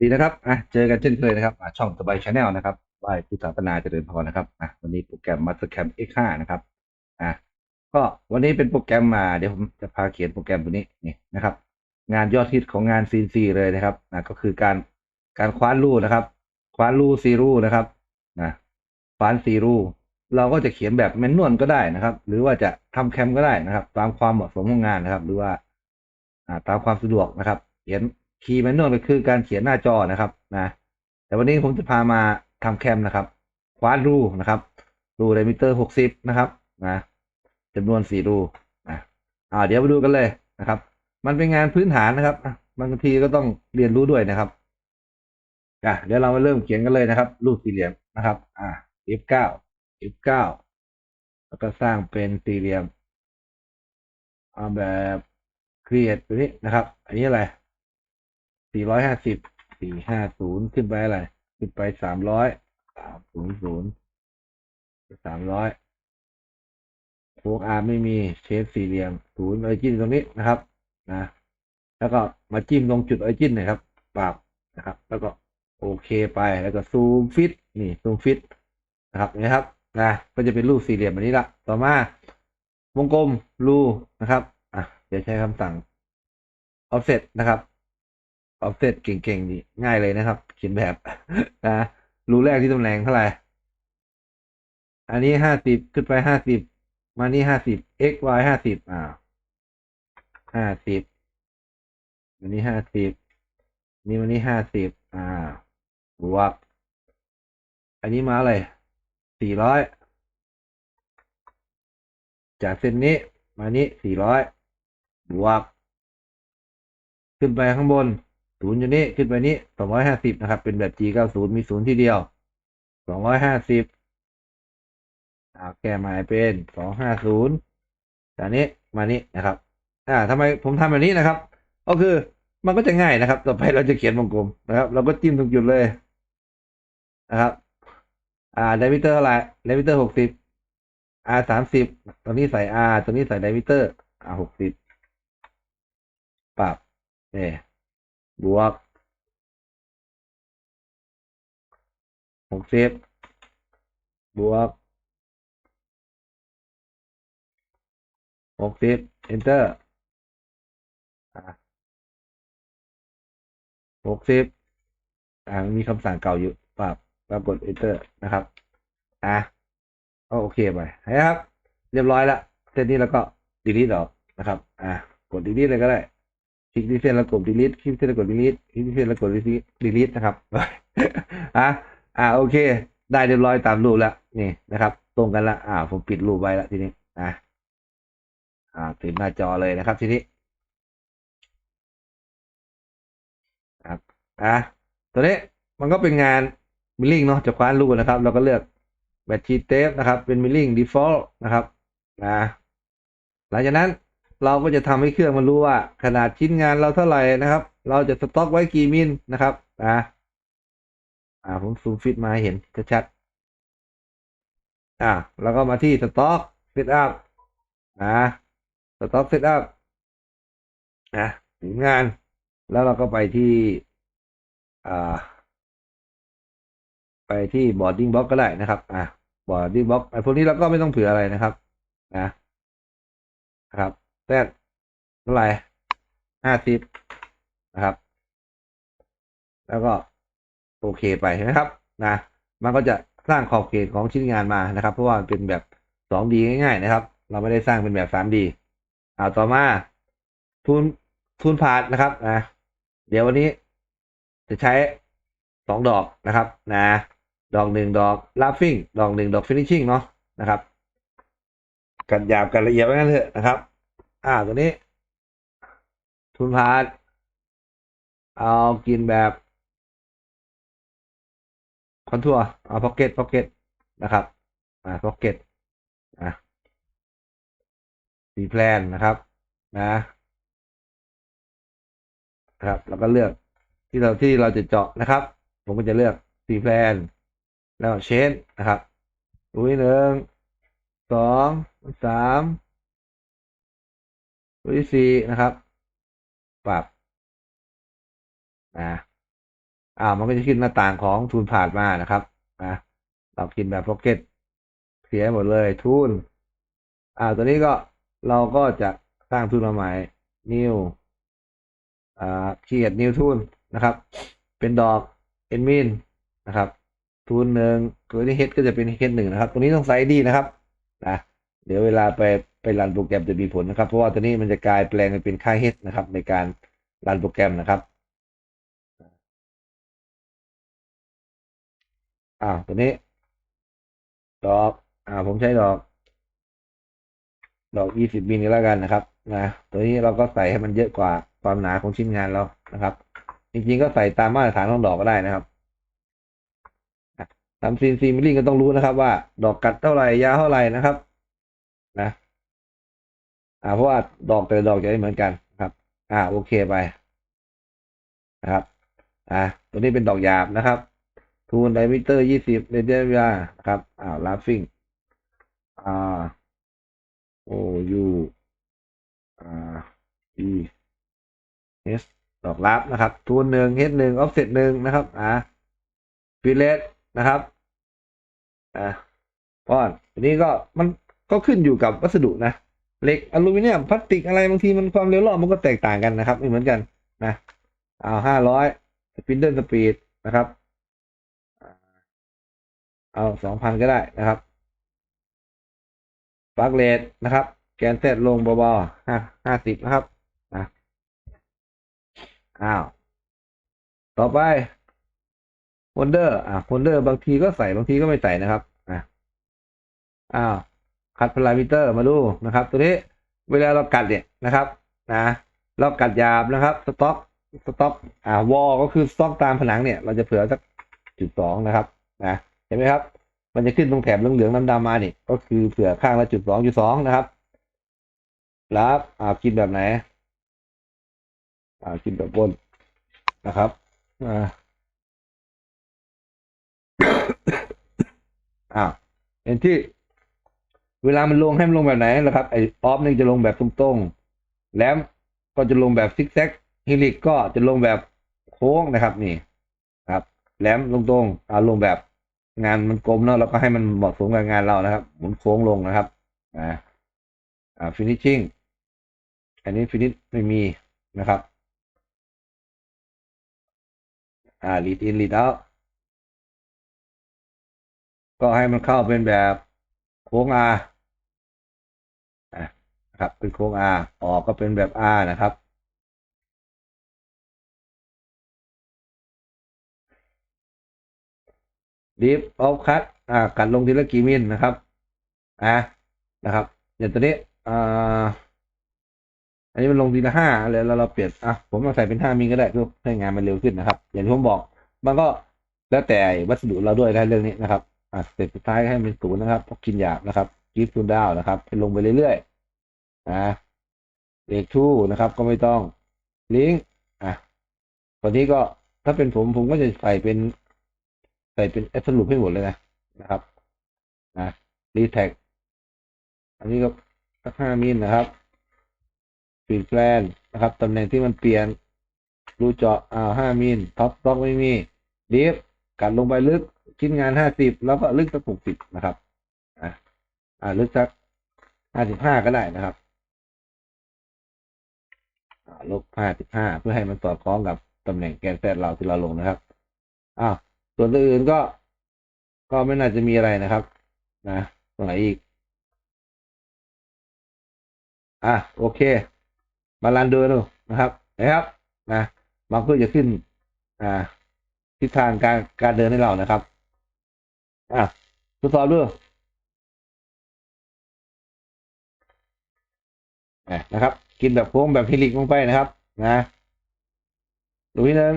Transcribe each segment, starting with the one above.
ดีนะครับอะเจอกันเช่นเคยนะครับช่องสบายชาแนลนะครับบายพิสารนาเจริญพรนะครับอะวันนี้โปรแกรม Mastercam X5 นะครับอะก็วันนี้เป็นโปรแกรมมาเดี๋ยวผมจะพาเขียนโปรแกรมตัวนี้นี่นะครับ งานยอดฮิตของงาน CNC เลยนะครับอะก็คือการการคว้านรูนะครับ คว้านรูซีรูนะครับนะคว้านซีรูเราก็จะเขียนแบบแมนนวลก็ได้นะครับ หรือว่าจะทำแคมก็ได้นะครับ ตามความเหมาะสมของงานนะครับ หรือว่า อ่าตามความสะดวกนะครับ เขียน คีย์แมนนวลก็คือการเขียนหน้าจอนะครับนะแต่วันนี้ผมจะพามาทำแคมนะครับควานรูนะครับรูไดมิเตอร์หกสิบนะครับนะจำนวนสี่รูอะอ่าเดี๋ยวมาดูกันเลยนะครับ มันเป็นงานพื้นฐานนะครับบางทีก็ต้องเรียนรู้ด้วยนะครับอะเดี๋ยวเรามาเริ่มเขียนกันเลยนะครับ รูปสี่เหลี่ยมนะครับ อ่า F9 F9 แล้วก็สร้างเป็นสี่เหลี่ยมเอาแบบ create ตัวนี้นะครับ อันนี้อะไร สี่ร้อยห้าสิบสี่ห้าศูนย์ขึ้นไปอะไรขึ้นไปสามร้อยสามศูนย์ศูนย์สามร้อยโฟกอาร์ไม่มีเชฟสี่เหลี่ยมศูนย์ออริจินตรงนี้นะครับนะแล้วก็มาจิ้มตรงจุดออริจินนะครับปรับนะครับ แล้วก็โอเคไปแล้วก็ซูมฟิตนี่ซูมฟิตนะครับนะครับนะก็จะเป็นรูปสี่เหลี่ยมแบบนี้ละต่อมาวงกลมรูนะครับอะเดี๋ยวใช้คำสั่ง offset นะครับ offset เก่งๆดีง่ายเลยนะครับเขียนแบบนะรูแรกที่ตำแหน่งเท่าไหร่ อันนี้ห้าสิบขึ้นไปห้าสิบมานี่ห้าสิบ x y ห้าสิบอ่าห้าสิบอันนี้ห้าสิบนี่วันนี้ห้าสิบอ่าบวก อันนี้มาอะไรสี่ร้อยจากเส้นนี้มานี้สี่ร้อยบวก ขึ้นไปข้างบน ศูนย์อยู่นี่ขึ้นไปนี้สองร้อยห้าสิบนะครับ เป็นแบบ G เก้าศูนย์มีศูนย์ที่เดียวสองร้อยห้าสิบอ่าแก้หมายเป็นสองห้าศูนย์จากนี้มานี้นะครับ อ่าทำไมผมทำแบบนี้นะครับ ก็คือมันก็จะง่ายนะครับ ต่อไปเราจะเขียนวงกลมนะครับ เราก็จิ้มตรงจุดเลยนะครับ อ่าไดมิเตอร์เท่าไหร่ไดมิเตอร์หกสิบ R สามสิบตรงนี้ใส่ R ตรงนี้ใส่ไดมิเตอร์ R หกสิบปรับเนี่ย บวกหกสิบบวกหกสิบ enter หกสิบอ่ามีคำสั่งเก่าอยู่ปรับแล้วกด enter นะครับ อะก็โอเคไปนะครับ เรียบร้อยละเส้นนี้แล้วก็ delete ออกนะครับ อะกด delete เลยก็ได้ คลิกที่เส้นแล้วกด delete คลิกที่เส้นแล้วกด delete คลิกที่เส้นแล้วกด delete นะครับอะอ่าโอเค ได้เรียบร้อยตามรูปแล้วนี่นะครับ ตรงกันละอ่า ผมปิดรูปไว้ล้วทีนี้อะอ่าปิดหน้าจอเลยนะครับ ทีนี้ครับอะตัวนี้มันก็เป็นงานมิลลิ่งเนาะจะคว้านรูปนะครับ เราก็เลือกแบตชีเทปนะครับ เป็นมิลลิ่ง default นะครับนะหลังจากนั้น เราก็จะทำให้เครื่องมันรู้ว่า ขนาดชิ้นงานเราเท่าไหร่นะครับ เราจะสต็อกไว้กี่มิลนะครับนะอ่าผมซูมฟิตมาหเห็นชัดๆอ่าแล้วก็มาที่สต็อกเซตอัพนะสต็อกเซตอัพนะถึงงาน แล้วเราก็ไปที่อ่าไปที่ boarding box ก็ได้นะครับอ่า boarding box ไอ้พวกนี้เราก็ไม่ต้องเผื่ออะไรนะครับ นะนะครับ แซดเท่าไหร่ห้าสิบนะครับ แล้วก็โอเคไปนะครับนะมันก็จะสร้างขอบเขตของชิ้นงานมานะครับ เพราะว่ามันเป็นแบบสองดีง่าย ๆ นะครับ เราไม่ได้สร้างเป็นแบบสามดีเอาต่อมาทุนทุนพาดนะครับนะเดี๋ยววันนี้จะใช้สองดอกนะครับนะดอกหนึ่งดอกลาฟฟิ้งดอกหนึ่งดอกฟินิชชิ่งเนาะนะครับกันหยาบกันละเอียดไว้กันเถอะนะครับ อ่าตัวนี้ ทุนพาดเอากินแบบคอนทัวร์เอาพ็อกเก็ตพ็อกเก็ตนะครับ อ่าพ็อกเก็ตอะสีแพลนนะครับ นะครับ แล้วก็เลือกที่เราที่เราจะเจาะนะครับ ผมก็จะเลือกสีแพลนแล้วเชนนะครับดูหนึ่งสองสาม ตัวที่สี่นะครับ ปรับนะอ่ามันก็จะขึ้นหน้าต่างของทูนผ่านมานะครับนะเรากินแบบพ็อกเก็ตเสียหมดเลยทูนอ่าตัวนี้ก็เราก็จะสร้างทูนมาใหม่ new อ่า create new ทูนนะครับ เป็นดอกเอ็นมินนะครับ ทูนหนึ่งตัวนี้เฮดก็จะเป็นเฮดหนึ่งนะครับตรงนี้ต้องใส่ดีนะครับนะ ดี๋ยวเวลาไปไปรันโปรแกรมจะมีผลนะครับ เพราะว่าตัวนี้มันจะกลายแปลงเป็นค่าเฮดนะครับ ในการรันโปรแกรมนะครับอ่าตัวนี้ ดอกอ่าผมใช้ดอก ดอกยี่สิบมิลก็แล้วกันนะครับนะตัวนี้เราก็ใส่ให้มันเยอะกว่าความหนาของชิ้นงานเรานะครับ จริงๆก็ใส่ตามมาตรฐานของดอกก็ได้นะครับตามซีนซีมิลลิงก็ต้องรู้นะครับ ว่า ดอกกัดเท่าไหร่ยาวเท่าไหร่นะครับ นะ อ่าเพราะว่าดอกแต่ดอกจะไม่เหมือนกันครับ อ่าโอเคไปนะครับ อ่าตัวนี้เป็นดอกหยาบนะครับ ทูนไดมิเตอร์ยี่สิบเรเดียร์นะครับ อ่าลาฟิงอ่าโอยูอ่าอีเอสดอกลับนะครับ ทูนหนึ่งเฮดหนึ่งออฟเซตหนึ่งนะครับ อ่าฟิเลสนะครับ อ่าป้อนทีนี้ก็มัน ก็ขึ้นอยู่กับวัสดุนะเหล็กอลูมิเนียมพลาสติกอะไรบางทีมันความเร็วรอบมันก็แตกต่างกันนะครับไม่เหมือนกันนะเอาห้าร้อยสปินเดิลสปีดนะครับ เอาสองพันก็ได้นะครับปลั๊กเลดนะครับ แกนเซตลงเบาๆห้าห้าสิบนะครับนะอ้าวต่อไปโฮลเดอร์อ่าโฮลเดอร์บางทีก็ใส่บางทีก็ไม่ใส่นะครับอ่าอ้าว คัดพารามิเตอร์มาดูนะครับ ตัวนี้เวลาเรากัดเนี่ยนะครับนะเรากัดยาบนะครับสต็อกสต็อกอ่าวอลก็คือสต็อกตามผนังเนี่ย เราจะเผื่อสักจุดสองนะครับนะเห็นไหมครับ มันจะขึ้นตรงแถบเหลืองๆดำๆมาเนี่ยก็คือเผื่อข้างละจุดสองจุดสองนะครับรับอ่ากินแบบไหนอ่ากินแบบบนนะครับอ่าอ้าวเห็นที่ เวลามันลงให้มันลงแบบไหนนะครับไอออฟนี่จะลงแบบตรงๆ แลมก็จะลงแบบซิกแซกฮิลิกก็จะลงแบบโค้งนะครับนี่ครับ แลมลงตรงอ่าลงแบบงานมันกลมเนาะเราก็ให้มันเหมาะสมกับงานเรานะครับ หมุนโค้งลงนะครับอ่าอ่าฟินิชชิ่งอันนี้ฟินิชไม่มีนะครับอ่าลีดอินลีดเอาก็ให้มันเข้าเป็นแบบโค้งอะนะ ครับเป็นโค้ง R ออกก็เป็นแบบ R นะครับดิฟออฟคัตอ่ากัดลงทีละกี่มิลนะครับอ่านะครับอย่างตัวนี้อ่าอันนี้มันลงทีละห้าแล้วเราเราเปลี่ยนอะผมมาใส่เป็นห้ามิลก็ได้เพื่อให้งานมันเร็วขึ้นนะครับ อย่างที่ผมบอก มันก็แล้วแต่วัสดุเราด้วยนเรื่องนี้นะครับอะเสเต็ปสุดท้ายให้เป็นศูนย์นะครับกินหยาบนะครับกิฟต์ทูดาวนะครับให้ลงไปเรื่อยๆ อ่าเลขทูนะครับ ก็ไม่ต้องลิงก์อะตอนนี้ก็ถ้าเป็นผมผมก็จะใส่เป็น ใส่เป็นแอสลูปให้หมดเลยนะนะครับนะรีแท็กอันนี้ก็สักห้ามิลนะครับปีดแกลนนะครับตำแหน่งที่มันเปลี่ยนรูเจาะอ่าห้ามิลท็อปต็อกไม่มีดิฟกัดลงไปลึกชิ้นงานห้าสิบแล้วก็ลึกสักหกสิบนะครับอ่าอ่าลึกสักห้าสิบห้าก็ได้นะครับ ลบห้าสิบห้าเพื่อให้มันสอดคล้องกับตำแหน่งแกนแซดเราที่เราลงนะครับอ้าวส่วนอื่นก็ ก็ไม่น่าจะมีอะไรนะครับ นะตรงไหนอีก อะโอเค มาลันดูดูนะครับนะครับ นะมันก็จะขึ้น อ่าทิศทางการการเดินให้เรานะครับ อะทดสอบดู นะครับ กินแบบโค้งแบบฮิลิกลงไปนะครับ นะลุยหนึ่ง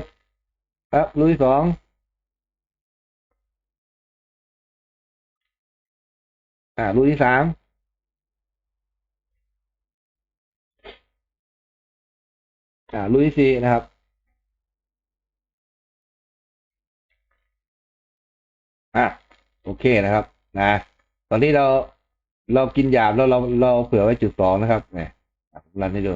ครับลุยสองอ่ารูที่สามอ่ารูที่สี่นะครับอะโอเคนะครับ นะ ตอนนี้เราเรากินหยาบแล้วเราเราเผื่อไว้จุดสองนะครับเนี่ย รันให้ดู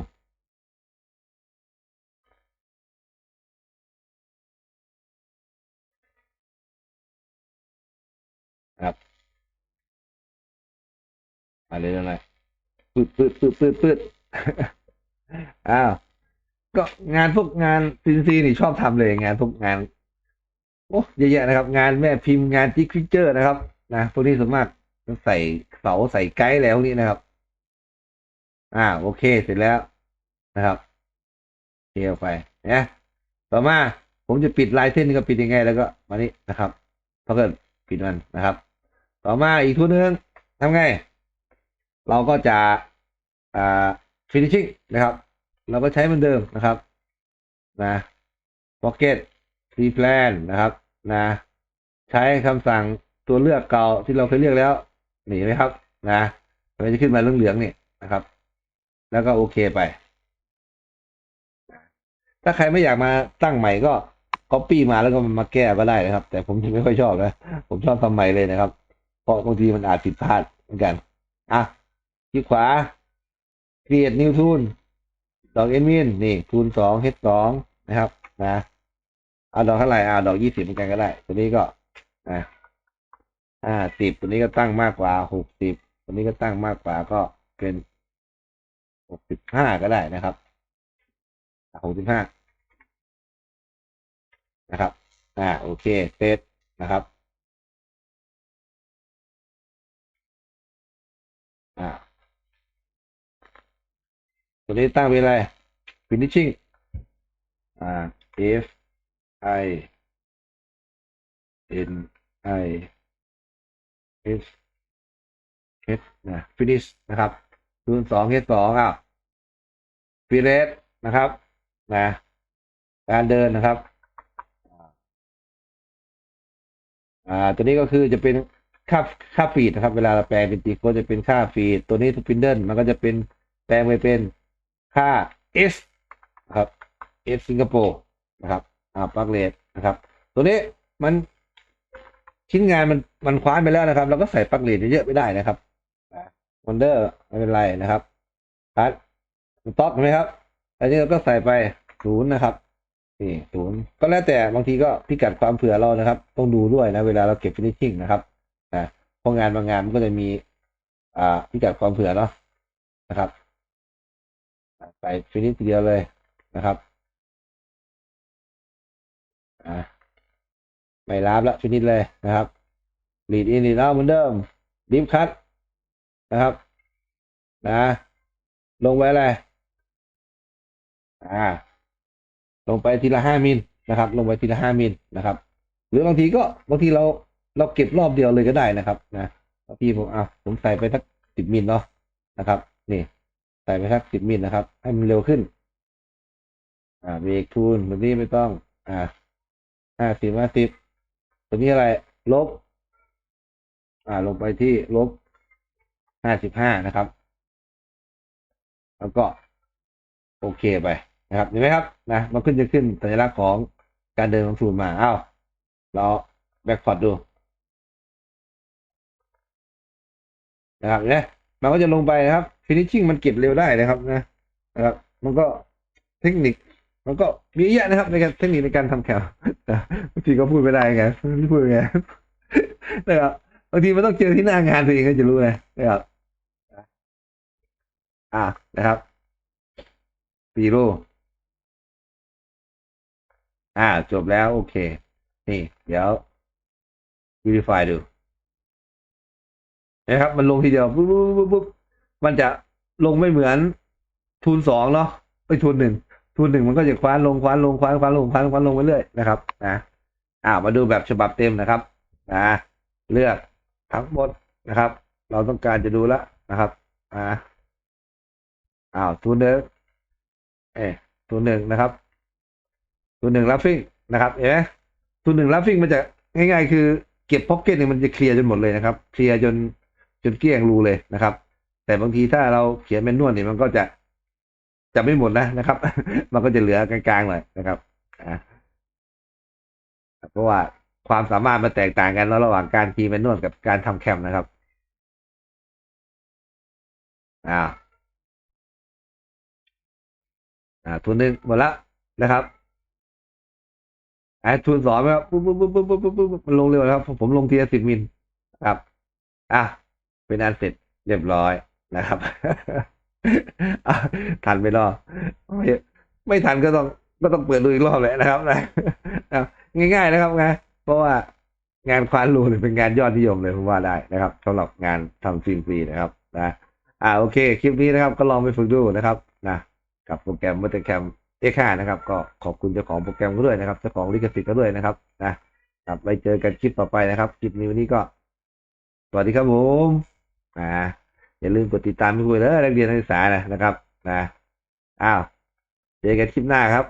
ครับอะไรอะไรปืดปืดปืดปืดปืดอ้าวก็งานพวกงานซินซีนี่ชอบทำเลยงานพวกงาน โอ้เยอะแยะนะครับ งานแม่พิมพ์งานจิ๊กฟิชเจอร์นะครับ นะพวกนี้ส่วนมากใส่เสาใส่ไกด์แล้วนี่นะครับ อ่า โอเคเสร็จแล้วนะครับเทียวไปนะต่อมาผมจะปิดลายเส้นก็ปิดยังไง แล้วก็มานี่นะครับเพราเกิดปิดมันนะครับ ต่อมาอีกทุนหนึ่งทำไง เราก็จะอ่า finishing นะครับ เราก็ใช้เหมือนเดิมนะครับนะ pocket free plan นะครับ นะ ใช้คำสั่งตัวเลือกเก่าที่เราเคยเลือกแล้วนี่ไหมครับ นะมันจะขึ้นมาเหลืองๆนี่นะครับ แล้วก็โอเคไป ถ้าใครไม่อยากมาตั้งใหม่ก็ copy มาแล้วก็มาแก้ก็ได้นะครับ แต่ผมจะไม่ค่อยชอบนะผมชอบทำใหม่เลยนะครับ เพราะบางทีมันอาจผิดพลาดเหมือนกัน อะคลิกขวา create new tool ดอกเอ็นมินนี่ทูนสองเฮดสองนะครับ นะเอาดอกเท่าไหร่เอาดอกยี่สิบเหมือนกันก็ได้ ตัวนี้ก็อ่าอ่าสิบตัวนี้ก็ตั้งมากกว่าหกสิบตัวนี้ก็ตั้งมากกว่าก็เป็น หกสิบห้าก็ได้นะครับหกสิบห้านะครับ อ่า โอเคเซตนะครับ อ่า ตัวนี้ตั้งเป็นอะไร finishing อ่า f i n i s h นะ finish นะครับ คูณสอง h สองอะ f i r e นะครับนะการเดินนะครับ อ่า ตัวนี้ก็คือจะเป็นค่าค่าฟีดนะครับ เวลาเราแปลงเป็นตีโค้ดจะเป็นค่าฟีดตัวนี้ทูพินเดิลมันก็จะเป็นแปลงไปเป็นค่า S นะครับ S สิงคโปร์นะครับ อ่าปักเลทนะครับ ตัวนี้มันชิ้นงานมันมันคว้านไปแล้วนะครับ เราก็ใส่ปักเลทเยอะไม่ได้นะครับ วันเดอร์ไม่เป็นไรนะครับคัดสต็อกไหมครับ อันนี้เราก็ใส่ไปศูนย์นะครับนี่ศูนย์ก็แล้วแต่บางทีก็พิกัดความเผื่อเรานะครับ ต้องดูด้วยนะ เวลาเราเก็บฟินิชชิ่งนะครับอ่าเพราะงานบางงานมันก็จะมี อ่าพิกัดความเผื่อเนาะนะครับใส่ฟินิชเดียวเลยนะครับอ่าไม่รับละฟินิชเลยนะครับลีดอินลีดเอาเหมือนเดิมดิฟคัต นะครับ นะ ลงไว้อะไรอ่า ลงไปทีละห้ามิลนะครับ ลงไปทีละห้ามิลนะครับ หรือบางทีก็บางทีเราเราเก็บรอบเดียวเลยก็ได้นะครับนะบางทีผมอะผมใส่ไปสักสิบมิลเนาะนะครับ นี่ ใส่ไปสักสิบมิลนะครับ ให้มันเร็วขึ้น อ่าเบรกทูนแบบนี้ไม่ต้อง อ่าห้าสิบห้าสิบตัวนี้อะไร ลบ อ่า ลงไปที่ลบ ห้าสิบห้านะครับ แล้วก็โอเคไปนะครับเห็นไหมครับนะมันขึ้นจะขึ้นสัญลักษณ์ของการเดินของศูนย์มาอ้าวเราแบ็กพอดดูนะครับเนี่ยมันก็จะลงไปนะครับฟินิชชิ่งมันเก็บเร็วได้นะครับนะนะครับ มันก็เทคนิค มันก็มีเยอะนะครับในการเทคนิคในการทำแคลบางทีก็พูดไม่ได้ไงไม่พูดไงนะครับบางทีมันต้องเจอที่หน้างานตัวเองก็จะรู้เลยนะครับ อ่านะครับปีโรอ่า จบแล้วโอเค นี่ เดี๋ยว verify ดูนะครับ มันลงทีเดียวปุ๊บปุ๊บปุ๊บปุ๊บมันจะลงไม่เหมือนทูนสองเนาะไปทูนหนึ่งทูนหนึ่งมันก็จะคว้านลงคว้านลงคว้านคว้านลงคว้านคว้านลงไปเรื่อยนะครับนะอ่ามาดูแบบฉบับเต็มนะครับนะเลือกทั้งหมดนะครับ เราต้องการจะดูแล้วนะครับอ่า อ้าวทูนเดิมเอ้ทูหนึ่งนะครับตัวหนึ่งลัฟฟิ้งนะครับเห็นไหมตัวหนึ่งลัฟฟิ้งมันจะง่ายๆ คือเก็บพ็อกเก็ตเนี่ยมันจะเคลียร์จนหมดเลยนะครับ เคลียร์จนจนเกลี้ยงรูเลยนะครับ แต่บางทีถ้าเราเขียนเป็นนวดเนี่ยมันก็จะจะไม่หมดนะนะครับ มันก็จะเหลือกลางๆหน่อยนะครับอ่าเพราะว่าความสามารถมันแตกต่างกันแล้วระหว่างการคีย์เป็นนวดกับการทำแคมนะครับ อ่า อ่าตัวหนึ่งหมดละนะครับไอ้ทุนสอนครับปุ๊บปุ๊บปุ๊บปุ๊บปุ๊บปุ๊บมันลงเร็วนะครับ ผมลงทีละสิบมิลครับอะเป็นอันเสร็จเรียบร้อยนะครับทันไปรอบไม่ไม่ทันก็ต้องก็ต้องเปิดดูอีกรอบเลยนะครับนะง่าย ๆ นะครับนะเพราะว่างานควานรูเนี่เป็นงานยอดนิยมเลยผมว่าได้นะครับสำหรับงานทำฟิล์มฟรีนะครับนะอ่าโอเค คลิปนี้นะครับก็ลองไปฝึกดูนะครับ กับโปรแกรมมัตเตอร์แคมเอ็กห้านะครับ ก็ขอบคุณเจ้าของโปรแกรมก็ด้วยนะครับเจ้าของลิขสิทธิ์ก็ด้วยนะครับนะครับไปเจอกันคลิปต่อไปนะครับคลิปนี้วันนี้ก็ สวัสดีครับผมอ่าอย่าลืมกดติดตามพี่คุยเลยนักเรียนนักศึกษานะนะครับนะอ้าวเจอกันคลิปหน้าครับ